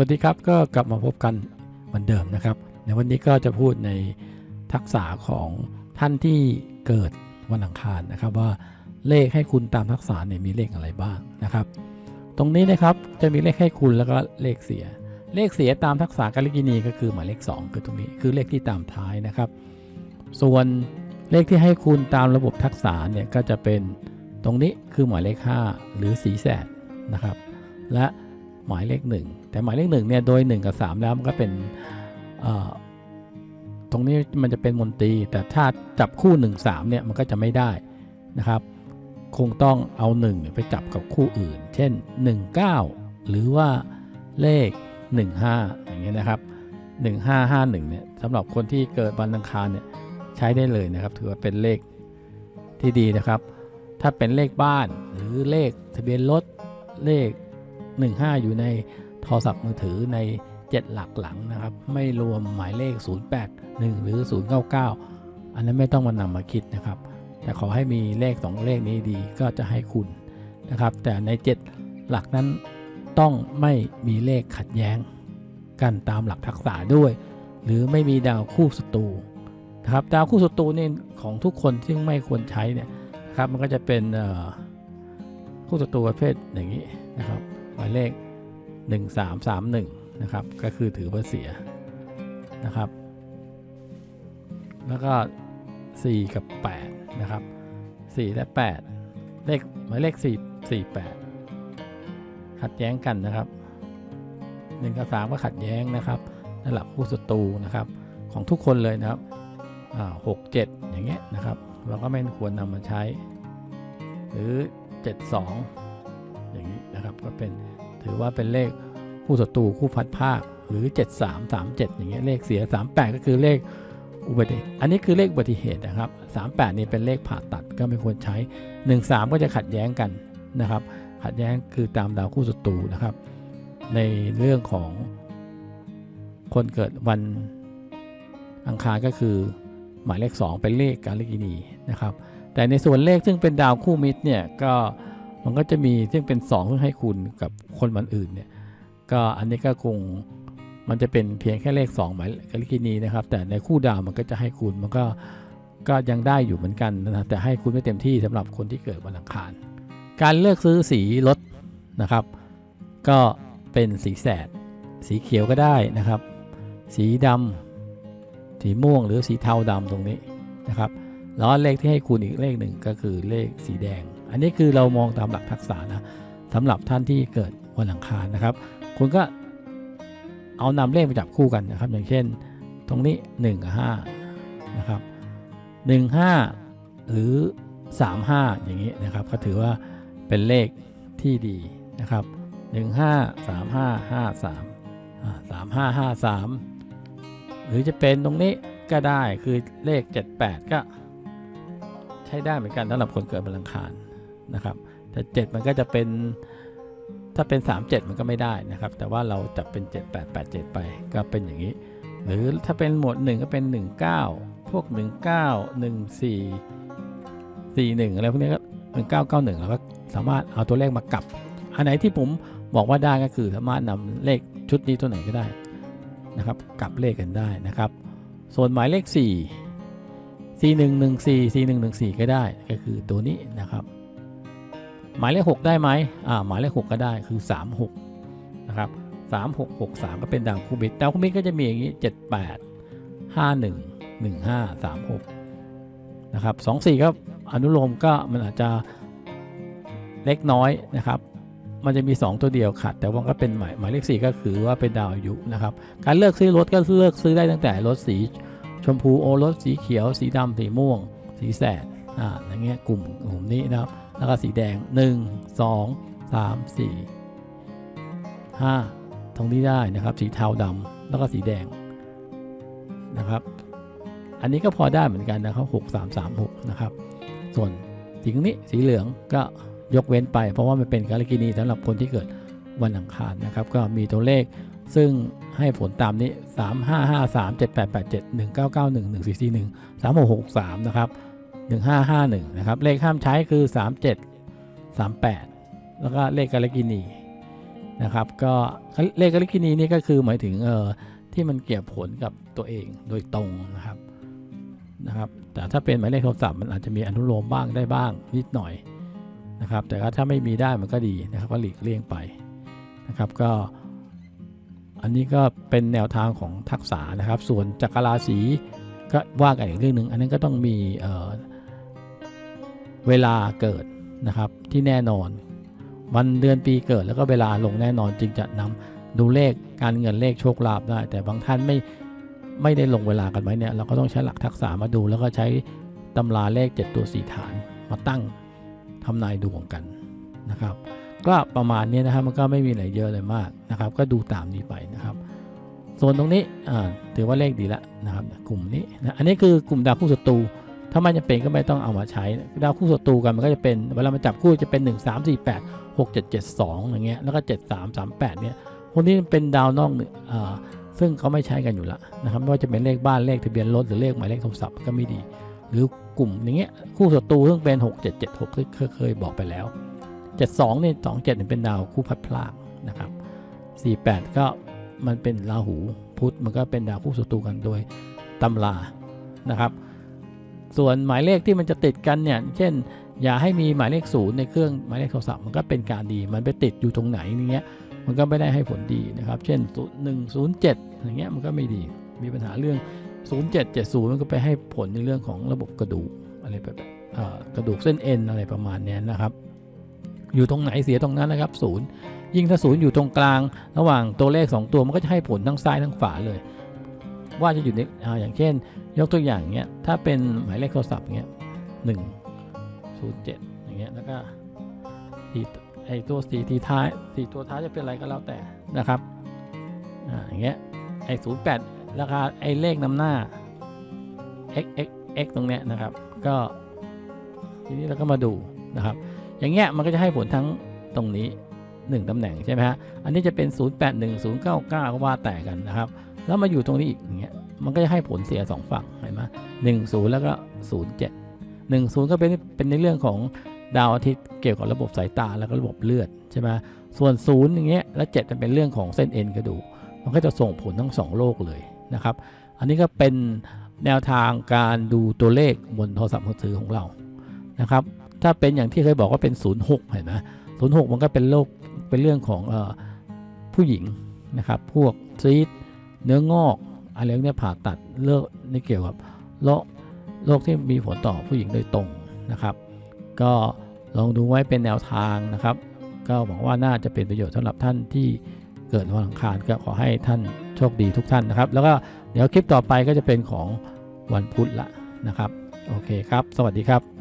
วัสดีครับก็กลับมาพบกันเหมือนเดิมนะครับในวันนี้ก็จะพูดในทักษะของท่านที่เกิดวันอังคารนะครับว่าเลขให้คุณตามทักษะเนี่ยมีเลขอะไรบ้างนะครับ ตรงนี้นะครับจะมีเลขให้คุณแล้วก็เลขเสีย เลขเสียตามทักษะกาลิกินีก็คือหมายเลข 2 คือตรงนี้คือเลขที่ตามท้ายนะครับ ส่วนเลขที่ให้คุณตามระบบทักษะเนี่ยก็จะเป็นตรงนี้คือหมายเลข 5 หรือสีแสดนะครับ และหมายเลข 1 แต่หมายเลข1เนี่ยโดย 1 กับ 3 แล้วมันก็เป็นตรงนี้มันจะเป็นมนตรี แต่ถ้าจับคู่ 1 3เนี่ยมันก็จะไม่ได้นะครับ คงต้องเอา1เนี่ยไปจับกับคู่อื่น เช่น 19 หรือว่าเลข 15 อย่างเงี้ยนะครับ 1551เนี่ยสำหรับคนที่เกิดวันอังคารเนี่ยใช้ได้เลยนะครับ ถือว่าเป็นเลขที่ดีนะครับ ถ้าเป็นเลขบ้านหรือเลขทะเบียนรถเลข 15 อยู่ใน โทรศัพท์มือถือใน 7 หลักหลังนะครับ ไม่รวมหมายเลข 081 หรือ 099 อันนั้นไม่ต้องมานำมาคิดนะครับ แต่ขอให้มีเลข 2 เลขนี้ดีก็จะให้คุณนะครับ แต่ใน 7 หลักนั้นต้องไม่มีเลขขัดแย้งกันตามหลักทักษะด้วย หรือไม่มีดาวคู่ศัตรูนะครับดาวคู่ศัตรูนี่ของทุกคนที่ไม่ควรใช้เนี่ยนะครับมันก็จะเป็นคู่ศัตรูประเภทอย่างนี้นะครับหมายเลข 1331นะครับก็คือถือว่าเสียนะครับ แล้วก็ 4 กับ 8 นะครับ 4 และ 8 เลขหมายเลข 4 4 8 ขัดแย้งกันนะครับ1กับ3ก็ขัดแย้งนะครับในหลักคู่ศัตรูนะครับ ของทุกคนเลยนะครับอ่า6 7อย่างเงี้ยนะครับ เราก็ไม่ควรนำมาใช้ หรือ 7 2 อย่างนี้นะครับก็เป็นถือว่าเป็นเลข คู่ศัตรูคู่พัดภาคหรือ 7 3 3 7 อย่างเงี้ยเลขเสีย 38 ก็คือเลขอุบัติอันนี้คือเลขอุบัติเหตุนะครับ 38 นี่เป็นเลขผ่าตัดก็ไม่ควรใช้ 13 ก็จะขัดแย้งกันนะครับ ขัดแย้งคือตามดาวคู่ศัตรูนะครับ ในเรื่องของคนเกิดวันอังคารก็คือหมายเลข 2 เป็นเลขกาลิกินีนะครับ แต่ในส่วนเลขซึ่งเป็นดาวคู่มิตรเนี่ยก็มันก็จะมีซึ่งเป็น2ซึ่งให้คุณกับคนวันอื่นเนี่ย ก็อันนี้ก็คงมันจะเป็นเพียงแค่เลข2หมายกลิกินีนะครับ แต่ในคู่ดาวมันก็จะให้คูณมันก็ก็ยังได้อยู่เหมือนกันนะแต่ให้คูณไม่เต็มที่สำหรับคนที่เกิดวันอังคาร การเลือกซื้อสีรถนะครับ ก็เป็นสีแสด สีเขียวก็ได้นะครับ สีดำสีม่วงหรือสีเทาดำตรงนี้นะครับแล้วเลขที่ให้คูณอีกเลขหนึ่งก็คือเลขสีแดง อันนี้คือเรามองตามหลักทักษะนะสำหรับท่านที่เกิดวันอังคารนะครับ คุณก็เอานำเลขมาจับคู่กันนะครับ อย่างเช่น ตรงนี้1กับ5นะครับ1 5 หรือ 3 5 อย่างนี้นะครับ ก็ถือว่าเป็นเลขที่ดีนะครับ 1 5 3 5 5 3อ่า3 5 5 3 หรือจะเป็นตรงนี้ก็ได้คือเลข 78 ก็ใช้ได้เหมือนกันสำหรับคนเกิดวันอังคารนะครับ แต่ 7 มันก็จะเป็น ถ้าเป็น 37 มันก็ไม่ได้นะครับ แต่ว่าเราจับเป็น 7887 ไป ก็เป็นอย่างนี้ หรือถ้าเป็นหมวด 1 ก็เป็น 19 พวก 19 14 41 อะไรพวกนี้ก็1991แล้วก็สามารถเอาตัวเลขมากลับ อันไหนที่ผมบอกว่าได้ก็คือสามารถนำเลขชุดนี้ตัวไหนก็ได้นะครับกลับเลขกันได้นะครับ ส่วนหมายเลข 4 4114 4114 ก็ได้ก็คือตัวนี้นะครับ หมายเลข 6 ได้ไหมอ่าหมายเลข 6 ก็ได้คือ 36 นะครับ 3663 ก็เป็นดาวคูบิตดาวคูบิตก็จะมีอย่างนี้ 78 51 15 36 นะครับ 24 ก็อนุโลมก็มันอาจจะเล็กน้อยนะครับ มันจะมี 2 ตัวเดียวขัดแต่ว่าก็เป็นหมายหมายเลข 4 ก็คือว่าเป็นดาวอายุนะครับ การเลือกซื้อรถก็เลือกซื้อได้ตั้งแต่รถสีชมพูโอรสสีเขียว สีดำสีม่วง สีแสดอ่าอย่างเงี้ยกลุ่มกลุ่มนี้นะครับ แล้วก็สีแดง 1 2 3 4 5 ตรงนี้ได้นะครับ สีเทาดำแล้วก็สีแดงนะครับ อันนี้ก็พอได้เหมือนกันนะครับ 6 3 3 6 นะครับ ส่วนสีนี้สีเหลืองก็ยกเว้นไป เพราะว่ามันเป็นกาลกินีสำหรับคนที่เกิดวันอังคารนะครับ ก็มีตัวเลขซึ่งให้ผลตามนี้ 3 5 5 3 7 8 8 7 1 9 9 1 1 4 4 1 3 6 6 3 นะครับ 1551 นะครับ เลขห้ามใช้คือ 37 38 แล้วก็เลขกาลกินีนะครับก็เลขกลิกินีนี่ก็คือหมายถึงเอ่อที่มันเกี่ยวผลกับตัวเองโดยตรงนะครับนะครับ แต่ถ้าเป็นหมายเลขโทรศัพท์มันอาจจะมีอนุโลมบ้างได้บ้างนิดหน่อยนะครับ แต่ถ้าไม่มีได้มันก็ดีนะครับก็หลีกเลี่ยงไปนะครับก็ อันนี้ก็เป็นแนวทางของทักษะนะครับ ส่วนจักรราศีก็ว่ากันอีกเรื่องหนึ่งอันนั้นก็ต้องมีเอ่อ เวลาเกิดนะครับที่แน่นอน วันเดือนปีเกิดแล้วก็เวลาลงแน่นอนจึงจะนำดูเลขการเงินเลขโชคลาภได้ แต่บางท่านไม่ไม่ได้ลงเวลากันไว้เนี่ยเราก็ต้องใช้หลักทักษะมาดู แล้วก็ใช้ตำราเลข 7 ตัวสีฐานมาตั้งทำนายดวงกันนะครับ ก็ประมาณนี้นะครับมันก็ไม่มีอะไรเยอะเลยมากนะครับ ก็ดูตามนี้ไปนะครับส่วนตรงนี้อ่าถือว่าเลขดีละนะครับ กลุ่มนี้นะอันนี้คือกลุ่มดาวคู่ศัตรู ถ้ามันจะเป็นก็ไม่ต้องเอามาใช้ดาวคู่ศัตรูกันมันก็จะเป็นเวลามันจับคู่จะเป็น 1 3 4 8 6 7 7 2อย่างเงี้ยแล้วก็ 7 3 3 8เนี่ยพวกนี้เป็นดาวนอกอ่าซึ่งเขาไม่ใช้กันอยู่ละนะครับไม่ว่าจะเป็นเลขบ้านเลขทะเบียนรถหรือเลขหมายเลขโทรศัพท์ก็ไม่ดี หรือกลุ่มอย่างเงี้ยคู่ศัตรูซึ่งเป็น 6 7 7 6ที่เคยเคยบอกไปแล้ว 72นี่27เนี่ยเป็นดาวคู่พัดพลากนะครับ48 ก็มันเป็นราหูพุธมันก็เป็นดาวคู่ศัตรูกันโดยตำรานะครับ ส่วนหมายเลขที่มันจะติดกันเนี่ย เช่น อย่าให้มีหมายเลขศูนย์ในเครื่องหมายเลขโทรศัพท์มันก็เป็นการดี มันไปติดอยู่ตรงไหนอย่างเงี้ย มันก็ไม่ได้ให้ผลดีนะครับ เช่น107 อย่างเงี้ยมันก็ไม่ดี มีปัญหาเรื่อง 0770 มันก็ไปให้ผลในเรื่องของระบบกระดูกอะไรแบบกระดูกเส้นเอ็นอะไรประมาณนี้นะครับ อยู่ตรงไหนเสียตรงนั้นนะครับศูนย์ยิ่งถ้าศูนย์อยู่ตรงกลาง ระหว่างตัวเลข 2 ตัวมันก็จะให้ผลทั้งซ้ายทั้งขวาเลย ว่าจะอยู่ในอ่าอย่างเช่น ยกตัวอย่างเงี้ยถ้าเป็นหมายเลขโทรศัพท์เงี้ยหนึ่งศูนย์เจ็ดอย่างเงี้ยแล้วก็สีไอตัวสี่ทีท้ายสี่ตัวท้ายจะเป็นอะไรก็แล้วแต่นะครับอ่าอย่างเงี้ยไอศูนย์แปดราคาไอเลขนำหน้า x x x ตรงเนี้ยนะครับ ก็ทีนี้เราก็มาดูนะครับ อย่างเงี้ยมันก็จะให้ผลทั้งตรงนี้ 1ตำแหน่งใช่ไหมฮะ อันนี้จะเป็น 081 099 ก็ว่าแต่กันนะครับ แล้วมาอยู่ตรงนี้อีกอย่างเงี้ยมันก็จะให้ผลเสีย 2 ฝั่งเห็นไหมหนึ่งศูนย์แล้วก็07 10ก็เป็นเป็นในเรื่องของดาวอาทิตย์เกี่ยวกับระบบสายตาแล้วก็ระบบเลือดใช่ไหมส่วนศูนย์อย่างเงี้ยและ7จะเป็นเรื่องของเส้นเอ็นกระดูกมันก็จะส่งผลทั้งสองโลกเลยนะครับ อันนี้ก็เป็นแนวทางการดูตัวเลขบนโทรศัพท์มือถือของเรานะครับ ถ้าเป็นอย่างที่เคยบอกว่าเป็น 06 เห็นไหม06 มันก็เป็นโรคเป็นเรื่องของออผู้หญิงนะครับ พวกซีด เนื้องอกอะไรเนี้ยผ่าตัดเลือกนี่เกี่ยวกับโรคโรคที่มีผลต่อผู้หญิงโดยตรงนะครับ ก็ลองดูไว้เป็นแนวทางนะครับ ก็หวังว่าน่าจะเป็นประโยชน์สำหรับท่านที่เกิดวันอังคารก็ขอให้ท่านโชคดีทุกท่านนะครับ แล้วก็เดี๋ยวคลิปต่อไปก็จะเป็นของวันพุธละนะครับ โอเคครับ สวัสดีครับ